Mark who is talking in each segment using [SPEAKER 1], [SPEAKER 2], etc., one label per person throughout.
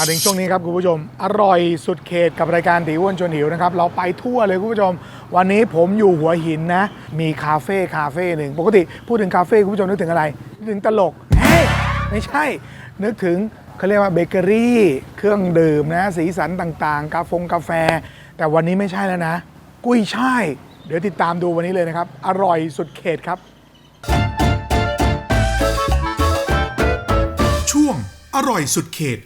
[SPEAKER 1] มาถึงช่วงนี้ครับคุณผู้ชม อร่อยสุดเขตกับรายการตีอ้วนชวนหิวนะครับ เราไปทั่วเลยคุณผู้ชม วันนี้ผมอยู่หัวหินนะ มีคาเฟ่คาเฟ่หนึ่งปกติพูดถึงคาเฟ่คุณผู้ชมนึกถึงอะไรนึกถึงตลกเฮ้ยไม่ใช่ นึกถึงเขาเรียกว่าเบเกอรี่เครื่องดื่มนะ สีสันต่างๆ กาแฟกาแฟ แต่วันนี้ไม่ใช่แล้วนะ กุ้ยช่าย เดี๋ยวติดตามดูวันนี้เลยนะครับ อร่อยสุดเขตครับ
[SPEAKER 2] ช่วงอร่อยสุดเขต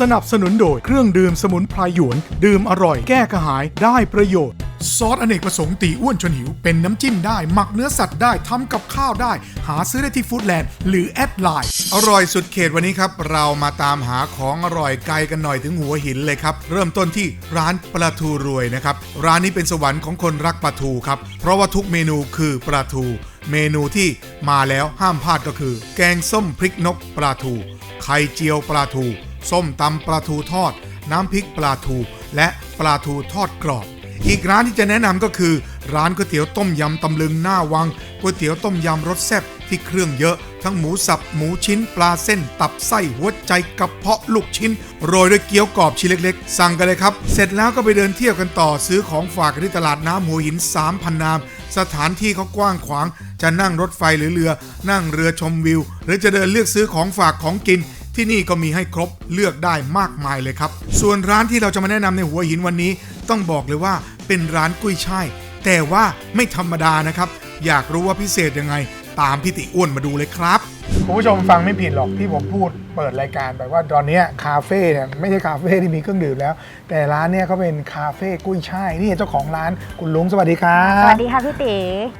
[SPEAKER 2] สนับสนุนโดยเครื่องดื่มสมุนไพรหยวน ดื่มอร่อยแก้กระหายได้ประโยชน์ ซอสอเนกประสงค์ตีอ้วนชนหิว เป็นน้ำจิ้มได้ หมักเนื้อสัตว์ได้ทำกับข้าวได้ หาซื้อได้ที่ฟู้ดแลนด์หรือแอดไลน์อร่อยสุดเขตวันนี้ครับ เรามาตามหาของอร่อยไกลกันหน่อยถึงหัวหินเลยครับ เริ่มต้นที่ร้านปลาทูรวยนะครับร้านนี้เป็นสวรรค์ของคนรักปลาทูครับเพราะว่าทุกเมนูคือปลาทูเมนูที่มาแล้วห้ามพลาดก็คือ แกงส้มพริกนกปลาทู ไข่เจียวปลาทู ส้มตำปลาทูทอด น้ำพริกปลาทู และปลาทูทอดกรอบ อีกร้านที่จะแนะนำก็คือ ร้านก๋วยเตี๋ยวต้มยำตำลึงหน้าวังก๋วยเตี๋ยวต้มยำรสแซ่บที่เครื่องเยอะ ทั้งหมูสับหมูชิ้น ปลาเส้น ตับไส้หัวใจกระเพาะลูกชิ้น โรยด้วยเกี๊ยวกรอบชิ้นเล็กๆ สั่งกันเลยครับ เสร็จแล้วก็ไปเดินเที่ยวกันต่อซื้อของฝากที่ตลาดน้ำหัวหิน3,000นาม สถานที่เขากว้างขวาง จะนั่งรถไฟหรือเรือ นั่งเรือชมวิว หรือจะเดินเลือกซื้อของฝากของกิน ที่นี่ก็มีให้ครบเลือกได้มากมายเลยครับ ส่วนร้านที่เราจะมาแนะนำในหัวหินวันนี้ ต้องบอกเลยว่าเป็นร้านกุ้ยช่ายแต่ว่าไม่ธรรมดานะครับ อยากรู้ว่าพิเศษยังไง ตามพี่ติอ้วนมาดูเลยครับ
[SPEAKER 1] คุณผู้ชมฟังไม่ผิดหรอกที่ผมพูดเปิดรายการไปว่าตอนเนี้ยคาเฟ่เนี่ยไม่ใช่คาเฟ่ที่มีเครื่องดื่มแล้ว แต่ร้านเนี่ยเขาเป็นคาเฟ่กุ้ยช่ายนี่เจ้าของร้านคุณลุงสวัสดีครั
[SPEAKER 3] ส
[SPEAKER 1] บ
[SPEAKER 3] วัสดีค่ะพี่ตี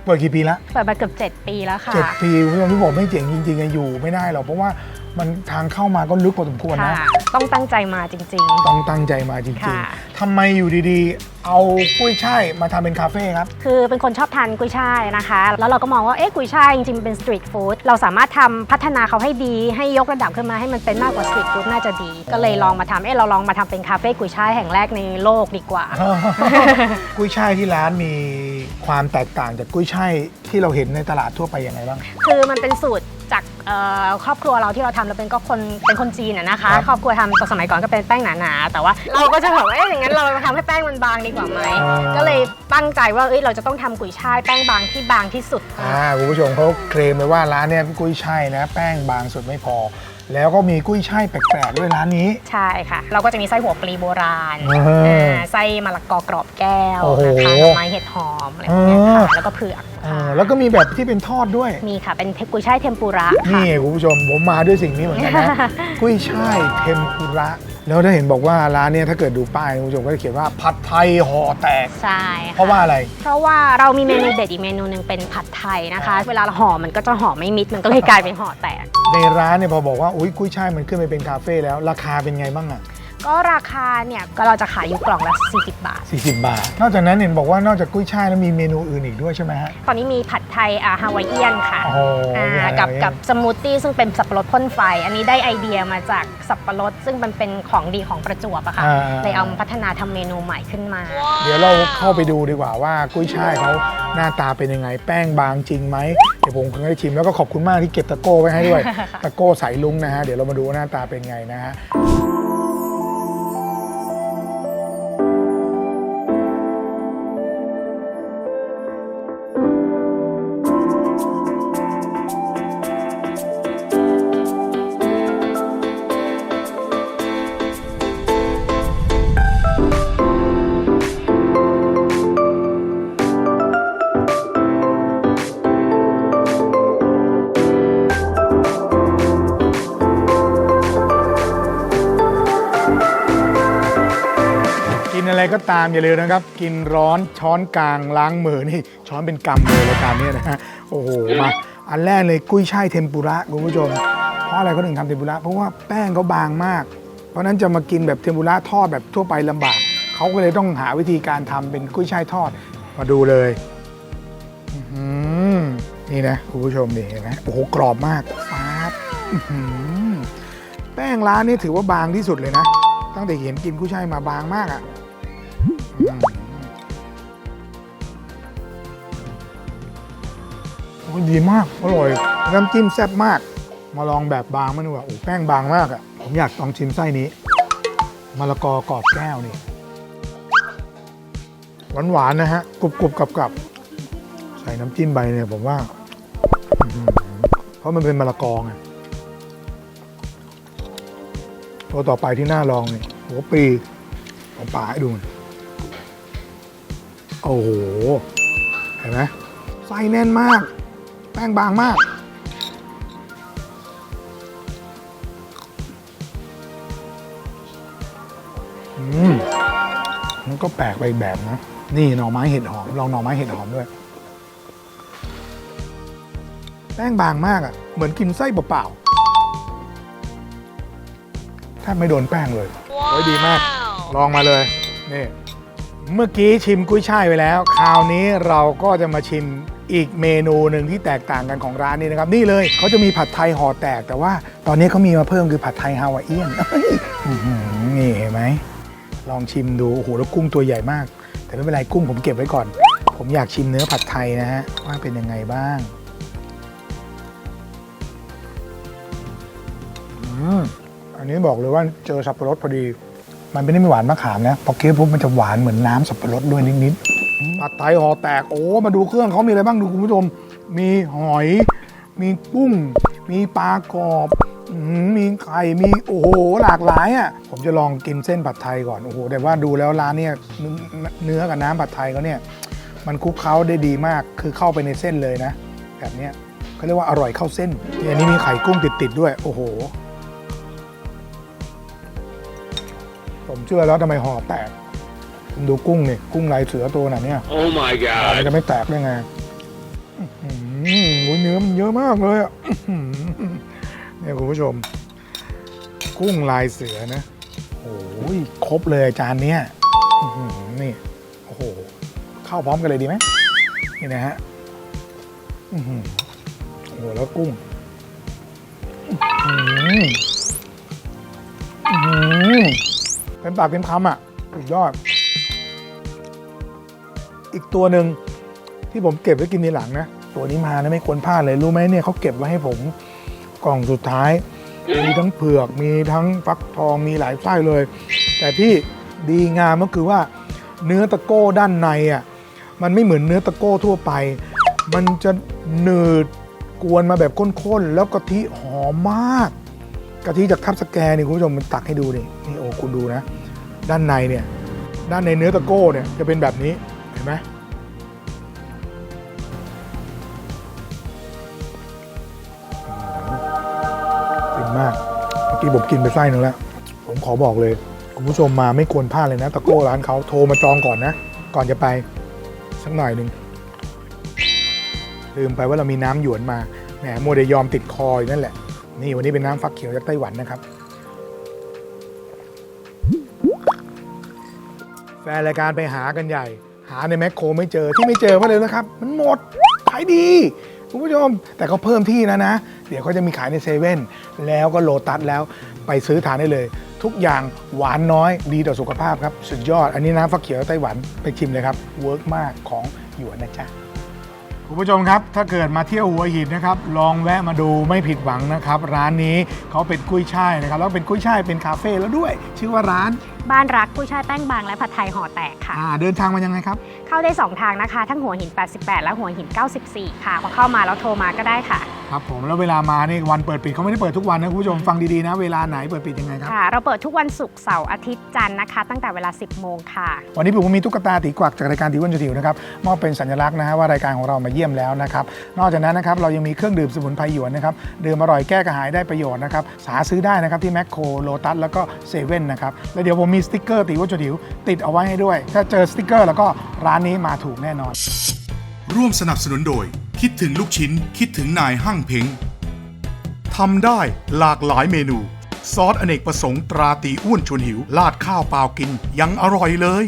[SPEAKER 1] เปิดกี่ปีละ
[SPEAKER 3] เปิดมาเกือบ7 ปีแล้วค่ะ
[SPEAKER 1] เจ็ดปีคุณผู้ชมที่บอกไม่เจ๋งจริงๆอะอยู่ไม่ได้หรอกเพราะว่า มันทางเข้ามาก็ลึกพอสมควร
[SPEAKER 3] ค่ะ
[SPEAKER 1] นะ
[SPEAKER 3] ต้องตั้งใจมาจริง
[SPEAKER 1] ต้องตั้งใจมาจริง
[SPEAKER 3] ค่ะ
[SPEAKER 1] ๆทำไมอยู่ดีๆเอากุ้ยช่ายมาทำเป็นคาเฟ่ครับ
[SPEAKER 3] ๆคือเป็นคนชอบทานกุยช่ายนะคะ แล้วเราก็มองว่า เอ๊ะ กุยช่ายจริงๆมันเป็นสตรีทฟู้ด เราสามารถทำพัฒนาเขาให้ดี ให้ยกระดับขึ้นมาให้มันเป็นมากกว่าสตรีทฟู้ดน่าจะดี ก็เลยลองมาทำเอ๊ะ เราลองมาทำเป็นคาเฟ่กุยช่ายแห่งแรกในโลกดีกว่า
[SPEAKER 1] กุ้ยช่ายที่ร้านมีความแตกต่างจากกุ้ยช่ายที่เราเห็นในตลาดทั่วไปยังไงบ้าง
[SPEAKER 3] คือมันเป็นสูตรจากเอ่อครอบครัวเราที่เราทำเราเป็นก็คนเป็นคนจีนอะนะคะ
[SPEAKER 1] ครับ
[SPEAKER 3] ครอบครัวทำตอนสมัยก่อนก็เป็นแป้งหนาๆ แต่ว่าเราก็จะแบบว่าเอ๊ะอย่างนั้นเรามาทำให้แป้งมันบางดีกว่าไหม
[SPEAKER 1] อ่า
[SPEAKER 3] ก็เลยตั้งใจว่าเอ้ยเราจะต้องทำกุยช่ายแป้งบางที่บางที่สุด
[SPEAKER 1] อ่าคุณผู้ชมเขาเคลมเลยว่าร้านเนี่ยกุ้ยช่ายนะแป้งบางสุดไม่พอ แล้วก็มีกุ้ยช่ายแปลกๆด้วยร้านนี้
[SPEAKER 3] ใช่ค่ะ เราก็จะมีไส้หัวปลีโบราณ
[SPEAKER 1] อ่า
[SPEAKER 3] อ่าไส้มะละกอกรอบแก้ว
[SPEAKER 1] โอ้โห
[SPEAKER 3] นะคะดอกไม้เห็ดหอมอะไรพวกเนี้ยค่ะ
[SPEAKER 1] อ่า
[SPEAKER 3] แล้วก็เผือก
[SPEAKER 1] อ่า
[SPEAKER 3] ค่ะ
[SPEAKER 1] แล้วก็มีแบบที่เป็นทอดด้วย
[SPEAKER 3] มีค่ะเป็นกุยช่ายเทมปุระค่ะ
[SPEAKER 1] นี่คุณผู้ชมผมมาด้วยสิ่งนี้เหมือนกันนะ กุ้ยช่ายเทมปุระ แล้วถ้าเห็นบอกว่าร้านเนี่ยถ้าเกิดดูป้ายคุณผู้ชมก็จะเขียนว่าผัดไทยห่อแตก
[SPEAKER 3] ใช่ค่
[SPEAKER 1] เพราะว่าอะไร
[SPEAKER 3] เพราะว่าเรามีเมนูเด็ดอีกเมนูหนึ่งเป็นผัดไทยนะคะ เวลาเราห่อมันก็จะห่อไม่มิดมันก็เลยกลายเป็นห่อแตก
[SPEAKER 1] ในร้านเนี่ยพอบอกว่าอุ้ยกุ้ยช่ายมันขึ้นไปเป็นคาเฟ่แล้วราคาเป็นไงบ้างอะ
[SPEAKER 3] ก็ราคาเนี่ยก็เราจะขายอยู่กล่องละ 40 บาท
[SPEAKER 1] 40 บาท นอกจากนั้นเห็นบอกว่านอกจากกุ้ยช่ายแล้วมีเมนูอื่นอีกด้วยใช่ไหมฮะ
[SPEAKER 3] ตอนนี้มีผัดไทยอ่าฮาวายเอียนค่ะ
[SPEAKER 1] โอ้โห
[SPEAKER 3] อ่า
[SPEAKER 1] มีฮาวายเอียน
[SPEAKER 3] กับกับสมูทตี้ซึ่งเป็นสับปะรดพ่นไฟ อันนี้ได้ไอเดียมาจากสับปะรด ซึ่งมันเป็นของดีของประจวบอะค่ะ
[SPEAKER 1] อ่า
[SPEAKER 3] เลยเอามาพัฒนาทำเมนูใหม่ขึ้นมา
[SPEAKER 1] เดี๋ยวเราเข้าไปดูดีกว่าว่ากุ้ยช่ายเขาหน้าตาเป็นยังไง แป้งบางจริงไหมเดี๋ยวผมคงได้ชิมแล้วก็ขอบคุณมากที่เก็บตะโก้ไว้ให้ด้วย ตะโก้ใสายลุงนะฮะ เดี๋ยวเรามาดูว่าหน้าตาเป็นไงนะฮะ ตามอย่าลืมนะครับ กินร้อนช้อนกลางล้างมือนี่ช้อนเป็นกำเลยรายการนี้นะฮะโอ้โหมาอันแรกเลยกุ้ยช่ายเทมปุระคุณผู้ชม เพราะอะไรเขาถึงทำเทมปุระเพราะว่าแป้งเขาบางมาก เพราะนั้นจะมากินแบบเทมปุระทอดแบบทั่วไปลำบากเขาก็เลยต้องหาวิธีการทำเป็นกุ้ยช่ายทอดมาดูเลย อื้อหือนี่นะคุณผู้ชมนี่เห็นไหมโอ้โหกรอบมากฟ้าบอื้อหือแป้งร้านนี้ถือว่าบางที่สุดเลยนะ ตั้งแต่เห็นกินกุ้ยช่ายมาบางมากอะ่ ดีมาก อร่อย น้ำจิ้มแซ่บมาก มาลองแบบบางมันดีกว่าโอ้แป้งบางมากอะ่ะ ผมอยากลองชิมไส้นี้มะละกอกรอบแก้วนี่ หวานๆนะฮะ กรุบกรุบกับกับๆใส่น้ำจิ้มไปเนี่ยผมว่า เพราะมันเป็นมะละกอไงตัวต่อไปที่น่าลองเนี่ยหัวปีผมป่าให้ดูหน่อยโอ้โห เห็นไหมไส้แน่นมาก แป้งบางมาก อืมมันก็แปลกไปอีกแบบนะ นี่หน่อไม้เห็ดหอม ลองหน่อไม้เห็ดหอมด้วย แป้งบางมากอะ่ะ เหมือนกินไส้เปล่าๆแทบไม่โดนแป้งเลยโอ้ยดีมาก ลองมาเลย นี่ เมื่อกี้ชิมกุ้ยช่ายไปแล้ว คราวนี้เราก็จะมาชิมอีกเมนูหนึ่งที่แตกต่างกันของร้านนี้นะครับ นี่เลยเขาจะมีผัดไทยห่อแตก แต่ว่าตอนนี้เขามีมาเพิ่มคือผัดไทยฮาวายเอียนอื้อหือนี่เห็นไหม ลองชิมดู โอ้โห แล้วกุ้งตัวใหญ่มาก แต่ไม่เป็นไรกุ้งผมเก็บไว้ก่อน ผมอยากชิมเนื้อผัดไทยนะฮะ ว่าเป็นยังไงบ้างอืมอันนี้บอกเลยว่าเจอสับปะรดพอดี มันไม่ได้มีหวานมะขามนะพอเคี้ยวปุ๊บมันจะหวานเหมือนน้ำสับปะรดด้วยนิดๆผัดไทยห่อแตกโอ้มาดูเครื่องเขามีอะไรบ้างดูคุณผู้ชม มีหอย มีกุ้ง มีปลากรอบอื้อหือมีไข่มีโอ้โหหลากหลายอะผมจะลองกินเส้นผัดไทยก่อนโอ้โหแต่ว่าดูแล้วร้านเนี่ยเนื้อเนื้อกับน้ำผัดไทยเขาเนี่ย มันคลุกเคล้าได้ดีมากคือเข้าไปในเส้นเลยนะ แบบเนี้ยเขาเรียกว่าอร่อยเข้าเส้นอันนี้มีไข่กุ้งติดๆด้วย โอ้โห ผมเชื่อแล้วทำไมห่อแตกคุณดูกุ้งนี่กุ้งลายเสือตัวไหนเนี่ย
[SPEAKER 4] Oh my
[SPEAKER 1] มัน
[SPEAKER 4] god.
[SPEAKER 1] จะไม่แตกได้ไงอื้อหือโอ้ยเนื้อมันเยอะมากเลยอะอื้อหือเนี่ยคุณผู้ชม กุ้งลายเสือนะโอ้ยครบเลยจานเนี้ยอื้อหือนี่โอ้โหเข้าพร้อมกันเลยดีไหมนี่นะฮะอื้อหือโอ้โหแล้วกุ้งอื้อหืออื้ เป็นปากเป็นคำอะสุดยอด อีกตัวหนึ่งที่ผมเก็บไว้กินในหลังนะ ตัวนี้มานะไม่ควรพลาดเลยรู้ไหมเนี่ยเขาเก็บไว้ให้ผมกล่องสุดท้าย มีทั้งเผือกมีทั้งฟักทองมีหลายไส้เลย แต่ที่ดีงามก็คือว่า เนื้อตะโก้ด้านในอะมันไม่เหมือนเนื้อตะโก้ทั่วไป มันจะหนืดกวนมาแบบข้นๆ แล้วกะทิหอมมาก กะทิจากทับสแกนี่คุณผู้ชมมันตักให้ดูนี่นี่โอ้คุณดูนะ ด้านในเนี่ยด้านในเนื้อตะโก้เนี่ยจะเป็นแบบนี้เห็นไหมฟินมากเมื่อกี้ผมกินไปไส้หนึ่งแล้ว ผมขอบอกเลย คุณผู้ชมมาไม่ควรพลาดเลยนะ ตะโก้ร้านเขาโทรมาจองก่อนนะ ก่อนจะไป สักหน่อยหนึ่งลืมไปว่าเรามีน้ำหยวนมาแหมโมเดยอมติดคอยนั่นแหละ นี่วันนี้เป็นน้ำฟักเขียวจากไต้หวันนะครับ แฟนรายการไปหากันใหญ่ หาในแมคโครไม่เจอที่ไม่เจอเพราเลยนะครับ มันหมดขายดีคุณผู้ชม แต่เขาเพิ่มที่นะนะ เดี๋ยวเขาจะมีขายในเซเว่นแล้วก็โลตัสแล้วไปซื้อทานได้เลย ทุกอย่างหวานน้อยดีต่อสุขภาพครับ สุดยอด อันนี้น้ำฟักเขียวไต้หวันไปชิมเลยครับเวิร์กมากของหยวนนะจ๊ะคุณผู้ชมครับ ถ้าเกิดมาเที่ยวหัวหินนะครับ ลองแวะมาดูไม่ผิดหวังนะครับ ร้านนี้เขาเป็นกุ้ยช่ายนะครับ แล้วเป็นกุ้ยช่ายเป็นคาเฟ่แล้วด้วย ชื่อว่าร้าน
[SPEAKER 3] บ้านรักกุ้ยช่ายแป้งบางและผัดไทยห่อแตกค่ะ
[SPEAKER 1] อ่าเดินทางมายังไงครับ
[SPEAKER 3] เข้าได้ 2 ทางนะคะ ทั้งหัวหิน 88 และหัวหิน 94 ค่ะพอเข้ามาแล้วโทรมาก็ได้ค่ะ
[SPEAKER 1] ครับผมแล้วเวลามานี่วันเปิดปิดเขาไม่ได้เปิดทุกวันนะคุณผู้ชมฟังดีๆนะ เวลาไหนเปิดปิดยังไงครับ
[SPEAKER 3] ค่ะ เราเปิดทุกวันศุกร์เสาร์อาทิตย์จันทร์นะคะ ตั้งแต่เวลา 10 โมงค่ะ
[SPEAKER 1] วันนี้ผมมีตุ๊กตาตีกวักจากรายการตีอ้วันจะถิวนะครับมอบเป็นสัญลักษณ์นะฮะว่ารายการของเรามาเยี่ยมแล้วนะครับนอกจากนั้นนะครับเรายังมีเครื่องดื่มสมุนไพรหยวนนะครับดื่มอร่อยแก้กระหายได้ประโยชน์นะครับหาซื้อได้นะครับที่แมคโครโลตัสแล้วก็เซเว่นนะครับแล้วเดี๋ยวผมมีสติกเกอร์ตีวันจะถิวติดเอาไว้ให้ด้วย ถ้าเจอสติกเกอร์แล้วก็ร้านนี้มาถูกแน่นอน
[SPEAKER 2] ร่วมสนับสนุนโดย คิดถึงลูกชิ้น คิดถึงนายห้างเพ้งทำได้หลากหลายเมนู ซอสอเนกประสงค์ตราตีอ้วนชวนหิว ลาดข้าวเปล่ากินยังอร่อยเลย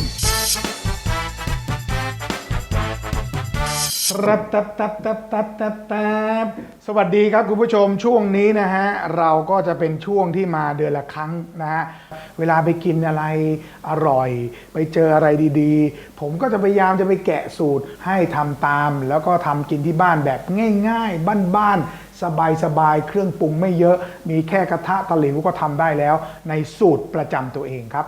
[SPEAKER 1] ตับตับตับตับตับตับตับสวัสดีครับคุณผู้ชมช่วงนี้นะฮะเราก็จะเป็นช่วงที่มาเดือนละครั้งนะฮะเวลาไปกินอะไรอร่อย ไปเจออะไรดีๆ ผมก็จะพยายามจะไปแกะสูตรให้ทำตาม แล้วก็ทำกินที่บ้านแบบง่าย ๆ บ้านๆสบายๆเครื่องปรุงไม่เยอะ มีแค่กระทะตะหลิวก็ทำได้แล้ว ในสูตรประจำตัวเองครับ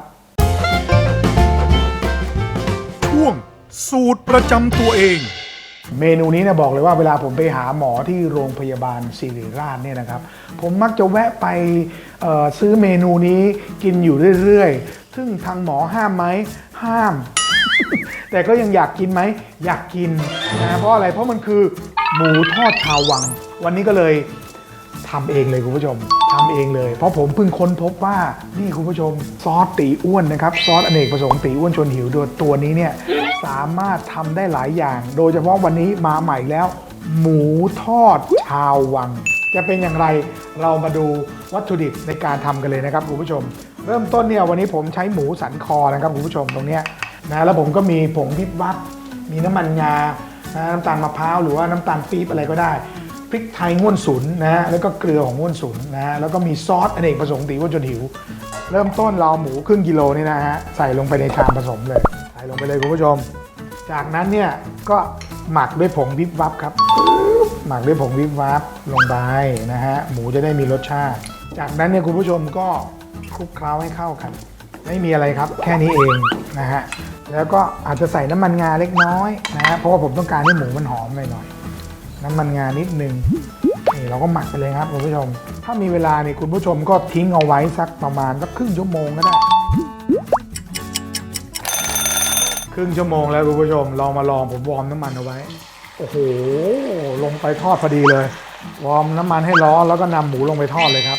[SPEAKER 2] ช่วงสูตรประจำตัวเอง
[SPEAKER 1] เมนูนี้เนี่ยบอกเลยว่าเวลาผมไปหาหมอที่โรงพยาบาลศิริราชเนี่ยนะครับ ผมมักจะแวะไปซื้อเมนูนี้กินอยู่เรื่อยๆ ซึ่งทางหมอห้ามไหมห้าม แต่ก็ยังอยากกินไหม อยากกินนะเพราะอะไรเพราะมันคือหมูทอดชาววัง วันนี้ก็เลย ทำเองเลยคุณผู้ชมทำเองเลย เพราะผมเพิ่งค้นพบว่านี่คุณผู้ชมซอสตีอ้วนนะครับซอสอเนกประสงค์ตีอ้วนชวนหิวตัวตัวนี้เนี่ยสามารถทำได้หลายอย่าง โดยเฉพาะวันนี้มาใหม่แล้ว หมูทอดชาววัง จะเป็นอย่างไรเรามาดูวัตถุดิบในการทำกันเลยนะครับคุณผู้ชม เริ่มต้นเนี่ยวันนี้ผมใช้หมูสันคอนะครับคุณผู้ชมตรงเนี้ยนะแล้วผมก็มีผงพิบวับมีน้ำมันงาน้ำตาลมะพร้าวหรือว่าน้ำตาลปี๊บอะไรก็ได้ ริกไทยง่วนสุนนะฮะแล้วก็เกลือของง่วนสุนนะฮะแล้วก็มีซอสอเนกประสงค์ตีอ้วจนหิว เริ่มต้นเราหมูครึ่งกิโลนี่นะฮะใส่ลงไปในชามผสมเลย ใส่ลงไปเลยคุณผู้ชม จากนั้นเนี่ยก็หมักด้วยผงวิบวับครับ หมักด้วยผงวิบวับลงไปนะฮะหมูจะได้มีรสชาติ จากนั้นเนี่ยคุณผู้ชมก็คลุกเคล้าให้เข้ากัน ไม่มีอะไรครับแค่นี้เองนะฮะแล้วก็อาจจะใส่น้ำมันงาเล็กน้อยนะฮะเพราะว่าผมต้องการให้หมูมันหอมหน่อย น้ำมันงานิดนึงนี่เราก็หมักไปเลยครับคุณผู้ชม ถ้ามีเวลาเนี่ยคุณผู้ชมก็ทิ้งเอาไว้สักประมาณสักครึ่งชั่วโมงก็ได้ครึ่งชั่วโมงแล้วคุณผู้ชมลองมาลองผมวอร์มน้ำมันเอาไว้ โอ้โห ลงไปทอดพอดีเลย วอร์มน้ำมันให้ร้อนแล้วก็นำหมูลงไปทอดเลยครับ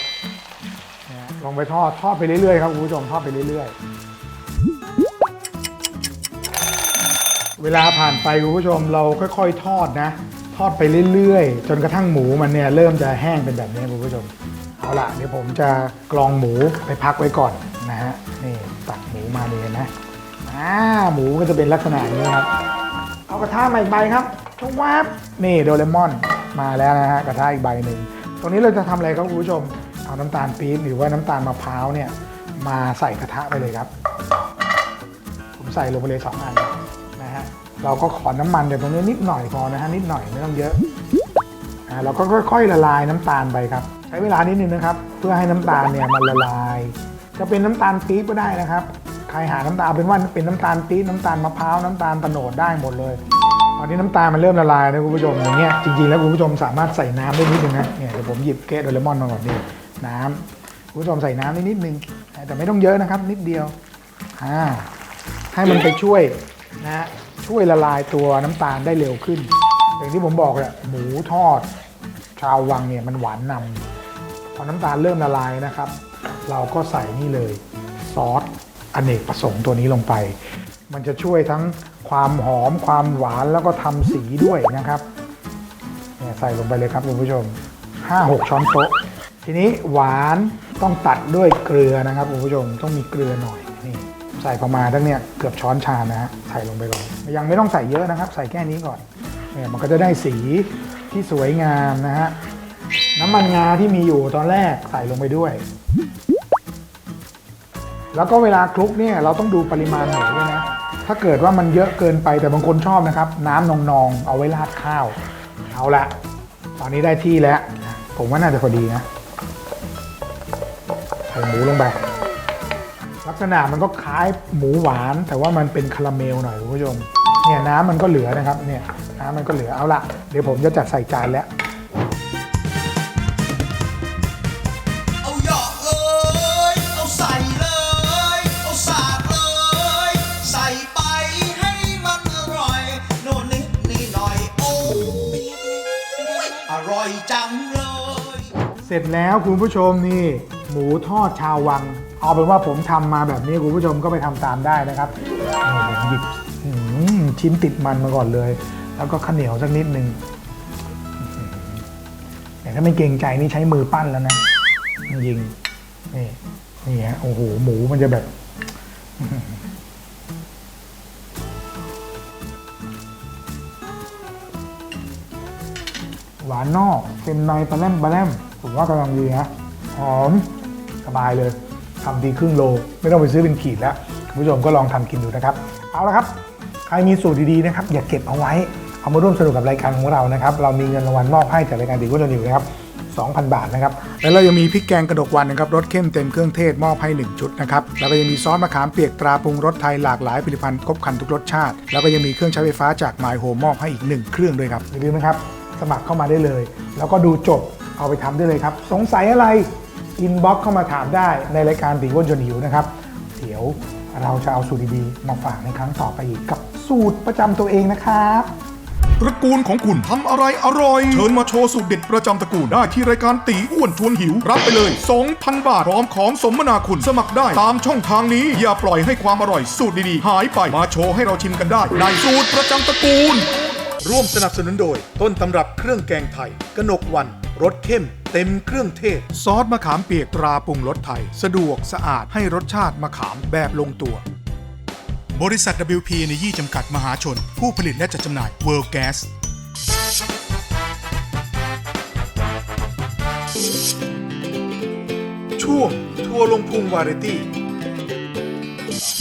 [SPEAKER 1] ลงไปทอดทอดไปเรื่อยๆครับคุณผู้ชมทอดไปเรื่อยๆ เวลาผ่านไปคุณผู้ชมเราค่อย ๆ ทอดนะ ทอดไปเรื่อยๆ จนกระทั่งหมูมันเนี่ยเริ่มจะแห้งเป็นแบบนี้คุณผู้ชม เอาล่ะเดี๋ยวผมจะกรองหมูไปพักไว้ก่อนนะฮะนี่ตักหมูมาเลยนไหมอ่าหมูก็จะเป็นลักษณะอย่างนี้ครับ เอากระทะมาอีกใบครับชวาบนี่โดเรมอนมาแล้วนะฮะกระทะอีกใบหนึ่งตรงนี้เราจะทำอะไรครับคุณผู้ชมเอาน้ำตาลปี๊บหรือว่าน้ำตาลมะพร้าวเนี่ยมาใส่กระทะไปเลยครับ ผมใส่ลงไปเลยสองอัน เราก็ขอน้ำมันเดี๋ยวตรงนี้นิดหน่อยพอนะฮะนิดหน่อยไม่ต้องเยอะอ่าเราก็ค่อย ๆ ละลายน้ำตาลไปครับ ใช้เวลานิดนึงนะครับ เพื่อให้น้ำตาลเนี่ยมันละลาย จะเป็นน้ำตาลปี๊บก็ได้นะครับใครหาน้ำตาลเป็นว่าเป็นน้ำตาลปี๊บน้ำตาลมะพร้าวน้ำตาลตะโนดได้หมดเลย ตอนนี้น้ำตาลมันเริ่มละลายนะคุณผู้ชมอย่างเงี้ยจริงๆแล้วคุณผู้ชมสามารถใส่น้ำได้นิดนึงนะเนี่ยเดี๋ยวผมหยิบเกสโดเรมอนมาก่อนนี่น้ำคุณผู้ชมใส่น้ำได้นิดนึงแต่ไม่ต้องเยอะนะครับ นิดเดียวอ่าให้มันไปช่วยนะ ช่วยละลายตัวน้ำตาลได้เร็วขึ้น อย่างที่ผมบอกแหละหมูทอด ชาววังเนี่ยมันหวานนำพอน้ำตาลเริ่มละลายนะครับ เราก็ใส่นี่เลยซอสอเนกประสงค์ตัวนี้ลงไป มันจะช่วยทั้งความหอมความหวานแล้วก็ทำสีด้วยนะครับเนี่ยใส่ลงไปเลยครับคุณผู้ชม 5-6 ช้อนโต๊ะ ทีนี้หวานต้องตัดด้วยเกลือนะครับคุณผู้ชมต้องมีเกลือหน่อย ใส่ประมาณทั้งเนี่ยเกือบช้อนชานะฮะใส่ลงไปก่อนยังไม่ต้องใส่เยอะนะครับ ใส่แค่นี้ก่อนเนี่ยมันก็จะได้สีที่สวยงามนะฮะน้ำมันงาที่มีอยู่ตอนแรกใส่ลงไปด้วย แล้วก็เวลาคลุกเนี่ยเราต้องดูปริมาณหมูด้วยนะถ้าเกิดว่ามันเยอะเกินไปแต่บางคนชอบนะครับ น้ำนองๆเอาไว้ราดข้าว เอาละตอนนี้ได้ที่แล้ว ผมว่าน่าจะพอดีนะใส่หมูลงไป ลักษณะมันก็คล้ายหมูหวาน แต่ว่ามันเป็นคาราเมลหน่อยคุณผู้ชมเนี่ยน้ำมันก็เหลือนะครับเนี่ยน้ำมันก็เหลือเอาละเดี๋ยวผมจะจัดใส่จานแล้ว
[SPEAKER 4] เอาหยอกเอ้ยเอาใส่เลยเอาสาดเลยใส่ไปให้มันอร่อยโน่นนิดนี่หน่อยโอ้ยอร่อยจังเลย
[SPEAKER 1] เสร็จแล้วคุณผู้ชมนี่ หมูทอดชาววัง เอาเป็นว่าผมทำมาแบบนี้คุณผู้ชมก็ไปทำตามได้นะครับนี่ผมหยิบอื้อหือชิ้นติดมันมาก่อนเลย แล้วก็ข้าวเหนียวสักนิดนึงแต่ถ้าไม่เกรงใจนี่ใช้มือปั้นแล้วนะจริงนี่นี่ฮะโอ้โหหมูมันจะแบบ หวานนอกเค็มในปลาแรมปลาแรมผมว่ากำลังดีนะ หอมสบายเลยทำทีครึ่งโล ไม่ต้องไปซื้อเป็นขีดแล้วคุณผู้ชมก็ลองทำกินดูนะครับ เอาละครับใครมีสูตรดีๆนะครับอย่าเก็บเอาไว้เอามาร่วมสนุกกับรายการของเรานะครับ เรามีเงินรางวัลมอบให้จากรายการดีกุ๊ดนิวนะครับ2,000 บาทนะครับ แล้วเรายังมีพริกแกงกระดกวันนะครับรสเข้มเต็มเครื่องเทศมอบให้ 1 ชุดนะครับ แล้วก็ยังมีซอสมะขามเปียกตราปรุงรสไทยหลากหลายผลิตภัณฑ์ครบครันทุกรสชาติ แล้วก็ยังมีเครื่องใช้ไฟฟ้าจาก My Home มอบให้อีก 1 เครื่องด้วยครับอย่าลืมนะครับ สมัครเข้ามาได้เลย แล้วก็ดูจบเอาไปทำได้เลยครับ สงสัยอะไร อินบ็อกเข้ามาถามได้ในรายการตีอ้วนจนหิวนะครับ เดี๋ยวเราจะเอาสูตรดีๆ มาฝากในครั้งต่อไปอีกกับสูตรประจำตัวเองนะครับ
[SPEAKER 2] ตระกูลของคุณทำอะไรอร่อย เชิญมาโชว์สูตรเด็ดประจำตระกูลได้ที่รายการตีอ้วนชวนหิว รับไปเลย 2,000 บาทพร้อมของสมนาคุณสมัครได้ตามช่องทางนี้ อย่าปล่อยให้ความอร่อยสูตรดีๆ หายไปมาโชว์ให้เราชิมกันได้ ในสูตรประจำตระกูล ร่วมสนับสนุนโดย ต้นตำรับเครื่องแกงไทยกนกวันรสเข้ม เต็มเครื่องเทศ ซอสมะขามเปียกตราปรุงรสไทย สะดวกสะอาดให้รสชาติมะขามแบบลงตัว บริษัท WP ในยี่จำกัดมหาชน ผู้ผลิตและจัดจำหน่าย World Gas ช่วงทัวร์ลงพุงวาไรตี้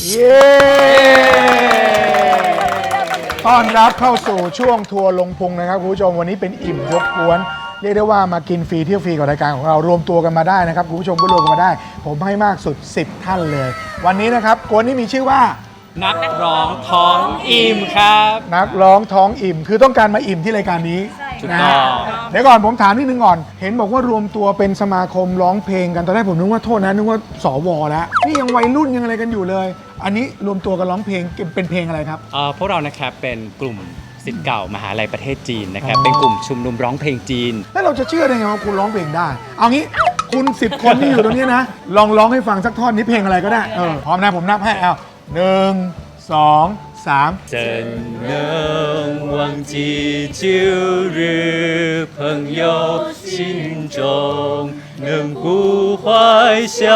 [SPEAKER 1] เย้ ต้อนรับเข้าสู่ช่วงทัวร์ลงพุงนะครับคุณผู้ชมวันนี้เป็นอิ่มยกกวน เรียกได้ว่ามากินฟรีเที่ยวฟรีกับรายการของเรารวมตัวกันมาได้นะครับคุณผู้ชมก็รวมกันมาได้ ผมให้มากสุด 10 ท่านเลย วันนี้นะครับกวนนี้มีชื่อว่า
[SPEAKER 5] นักร้องท้องอิ่มครับ
[SPEAKER 1] นักร้องท้องอิ่ม คือต้องการมาอิ่มที่รายการนี้
[SPEAKER 5] ถูก
[SPEAKER 1] นะ
[SPEAKER 5] ต้
[SPEAKER 1] ฮะ
[SPEAKER 5] อง
[SPEAKER 1] เดี๋ยวก่อนผมถามนิดนึงก่อน เห็นบอกว่ารวมตัวเป็นสมาคมร้องเพลงกันตอนแรกผมนึกว่าโทษนะนึกว่าสวแล้วนี่ยังวัยรุ่นยังอะไรกันอยู่เลย อันนี้รวมตัวกันร้องเพลงเป็นเพลงอะไรครับ
[SPEAKER 5] เอ่อพวกเรานะครับเป็นกลุ่ม สิทธิ์เก่ามหาลัยประเทศจีนนะครับ
[SPEAKER 1] อ๋อ
[SPEAKER 5] เป็นกลุ่มชุมนุมร้องเพลงจีน
[SPEAKER 1] แล้วเราจะเชื่อได้ไงว่าคุณร้องเพลงได้ เอางี้คุณสิบคนที่อยู่ตรงนี้นะ ลองร้องให้ฟังสักท่อนนี้เพลงอะไรก็ได้ เออ พร้อมนะผมนับให้เอาหนึ่งสองสาม
[SPEAKER 5] 怎能忘记旧日朋友心中能不怀想？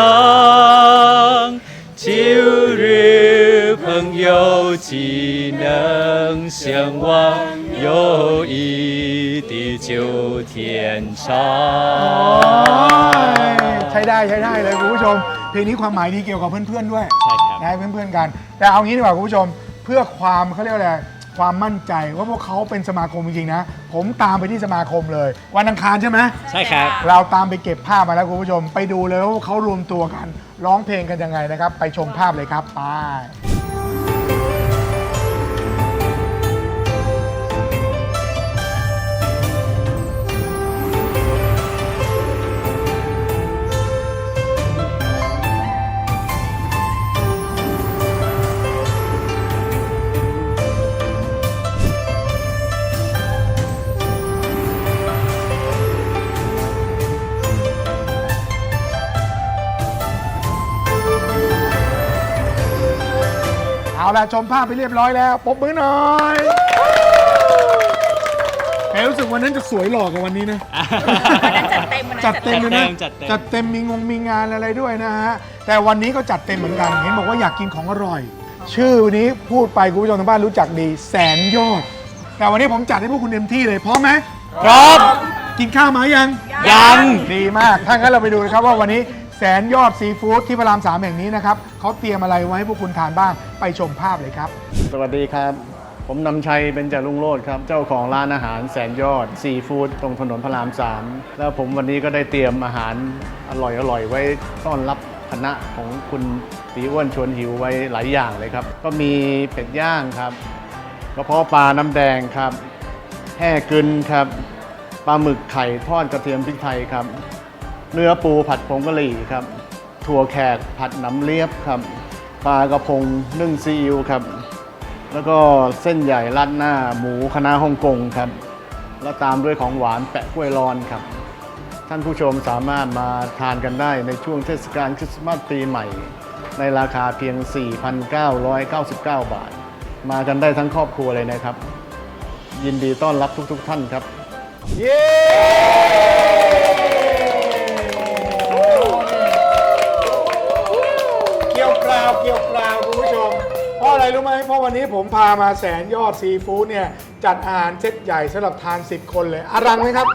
[SPEAKER 5] 旧日朋友 岂能相忘？友谊地久天长。
[SPEAKER 1] ใช้ได้ใช้ได้เลยคุณผู้ชม เพลงนี้ความหมายดีเกี่ยวกับเพื่อนๆด้วย
[SPEAKER 5] ใช่ครับ
[SPEAKER 1] นะเพื่อนๆกัน แต่เอางี้ดีกว่าคุณผู้ชม เพื่อความเขาเรียกว่าอะไรความมั่นใจว่าพวกเขาเป็นสมาคมจริงๆนะ ผมตามไปที่สมาคมเลย วันอังคารใช่ไหม
[SPEAKER 5] ใช่ครับ
[SPEAKER 1] เราตามไปเก็บภาพมาแล้วคุณผู้ชม ไปดูเลยว่าพวกเขารวมตัวกัน ร้องเพลงกันยังไงนะครับ ไปชมภาพเลยครับไป ละชมภาพไปเรียบร้อยแล้วปรบมือหน่อยแหมรู้สึกวันนั้นจะสวยหล่อกว่าวันนี้นะจัดเต็มเลยนะ
[SPEAKER 5] จัดเต็ม
[SPEAKER 1] จัดเต็มมีงงมีงานอะไรด้วยนะฮะ แต่วันนี้ก็จัดเต็มเหมือนกัน เห็นบอกว่าอยากกินของอร่อย ชื่อวันนี้พูดไปคุณผู้ชมทางบ้านรู้จักดี แสนยอด แต่วันนี้ผมจัดให้พวกคุณเต็มที่เลยพร้อมไหม
[SPEAKER 5] พร้อม
[SPEAKER 1] กินข้าวมายัง
[SPEAKER 5] ยัง
[SPEAKER 1] ดีมาก ถ้างั้นเราไปดูนะครับว่าวันนี้ แสนยอดซีฟู้ดที่พระรามสามแห่งนี้นะครับเขาเตรียมอะไรไว้ให้พวกคุณทานบ้างไปชมภาพเลยครับ
[SPEAKER 6] สวัสดีครับ ผมนำชัยเป็นจารุงโรดครับ เจ้าของร้านอาหารแสนยอดซีฟู้ดตรงถนนพระรามสามแล้วผมวันนี้ก็ได้เตรียมอาหารอร่อยๆ ไว้ต้อนรับคณะของคุณตีอ้วนชวนหิวไว้หลายอย่างเลยครับ ก็มีเป็ดย่างครับกระเพาะปลาน้ำแดงครับแห่กึนครับปลาหมึกไข่ทอดกระเทียมพริกไทยครับ เนื้อปูผัดผงกะหรี่ครับ ถั่วแขกผัดน้ำเลียบครับ ปลากระพงนึ่งซีอิ๊วครับ แล้วก็เส้นใหญ่ราดหน้าหมูคณะฮ่องกงครับ แล้วตามด้วยของหวานแปะกล้วยร้อนครับ ท่านผู้ชมสามารถมาทานกันได้ในช่วงเทศกาลคริสต์มาสปีใหม่ ในราคาเพียง 4,999 บาท มากันได้ทั้งครอบครัวเลยนะครับ ยินดีต้อนรับทุก ๆ ท่านครับ
[SPEAKER 1] เย้ ล่าเกี่ยวเปล่าคุณผู้ชม เพราะอะไรรู้ไหมเพราะวันนี้ผมพามาแสนยอดซีฟู้ดเนี่ยจัดอาหารเซตใหญ่สำหรับทาน 10 คนเลยอารังไหมครับ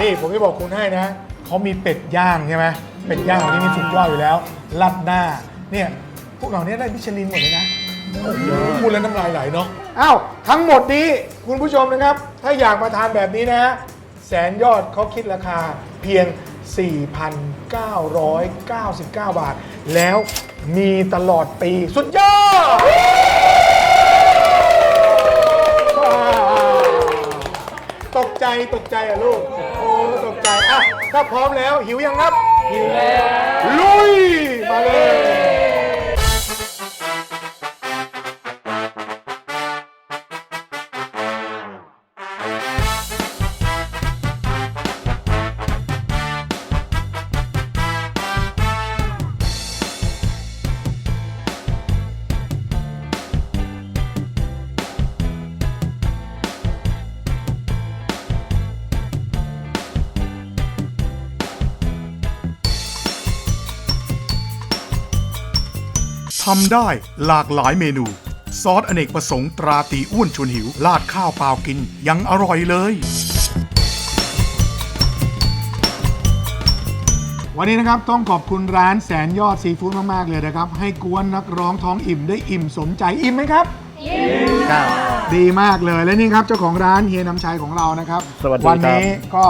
[SPEAKER 1] นี่ผมจะบอกคุณให้นะ เขามีเป็ดย่างใช่ไหมเป็ดย่างของที่นี่สุดยอดอยู่แล้วลัดหน้า เนี่ยพวกเราเนี่ยได้มิชลินหมดเลยนะ โอ้โหพูดแล้วน้ำลายไหลเนาะ อ้าวทั้งหมดนี้คุณผู้ชมนะครับ ถ้าอยากมาทานแบบนี้นะฮะแสนยอดเขาคิดราคาเพียง 999 บาท แล้วมีตลอดปีสุดยอดตกใจตกใจอะลูก โอ้ตกใจอะถ้าพร้อมแล้วหิวยังครับ หิวแล้ว ลุย มาเลย
[SPEAKER 2] ทำได้หลากหลายเมนู ซอสอเนกประสงค์ตราตีอ้วนชวนหิวลาดข้าวเปล่ากินยังอร่อยเลย
[SPEAKER 1] วันนี้นะครับต้องขอบคุณร้านแสนยอดซีฟู้ดมาก ๆ เลยนะครับ ให้กวนนักร้องท้องอิ่มได้อิ่มสมใจอิ่มไหมครับ
[SPEAKER 6] ครับ
[SPEAKER 1] ดีมากเลยและนี่ครับเจ้าของร้านเฮียน้ำชัยของเรานะครับ
[SPEAKER 6] สวัสดีครับ
[SPEAKER 1] วันนี้ก็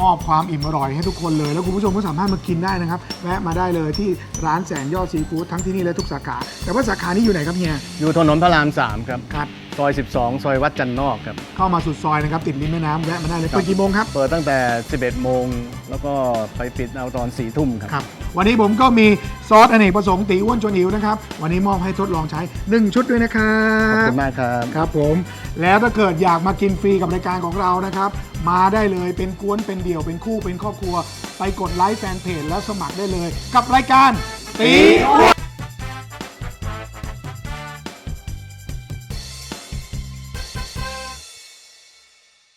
[SPEAKER 1] มอบความอิ่มอร่อยให้ทุกคนเลย แล้วคุณผู้ชมก็สามารถมากินได้นะครับแวะมาได้เลยที่ร้านแสนยอดซีฟู้ดทั้งที่นี่และทุกสาขา แต่ว่าสาขานี้อยู่ไหนครับเฮีย
[SPEAKER 6] อยู่ถนนพระราม3ครับ
[SPEAKER 1] ครับ
[SPEAKER 6] ซอย 12 ซอยวัดจันทร์นอกครับ
[SPEAKER 1] เข้ามาสุดซอยนะครับติดริมแม่น้ำแวะมาได้เลยเปิดกี่โมงครับ
[SPEAKER 6] เปิดตั้งแต่ 11 โมง แล้วก็ไปปิดเอาตอน4ทุ่มครับ
[SPEAKER 1] ครับ วันนี้ผมก็มีซอสอเนกประสงค์ตีอ้วนชวนหิวนะครับ วันนี้มอบให้ทดลองใช้ 1 ชุดด้วยนะครั
[SPEAKER 6] ขอบ บคุณมากครับ
[SPEAKER 1] ครับผมแล้วถ้าเกิดอยากมากินฟรีกับรายการของเรานะครับ มาได้เลยเป็นกวนเป็นเดี่ยวเป็นคู่เป็นครอบครัว ไปกดไลค์แฟนเพจแล้วสมัครได้เลย กับรายการตีอ้วน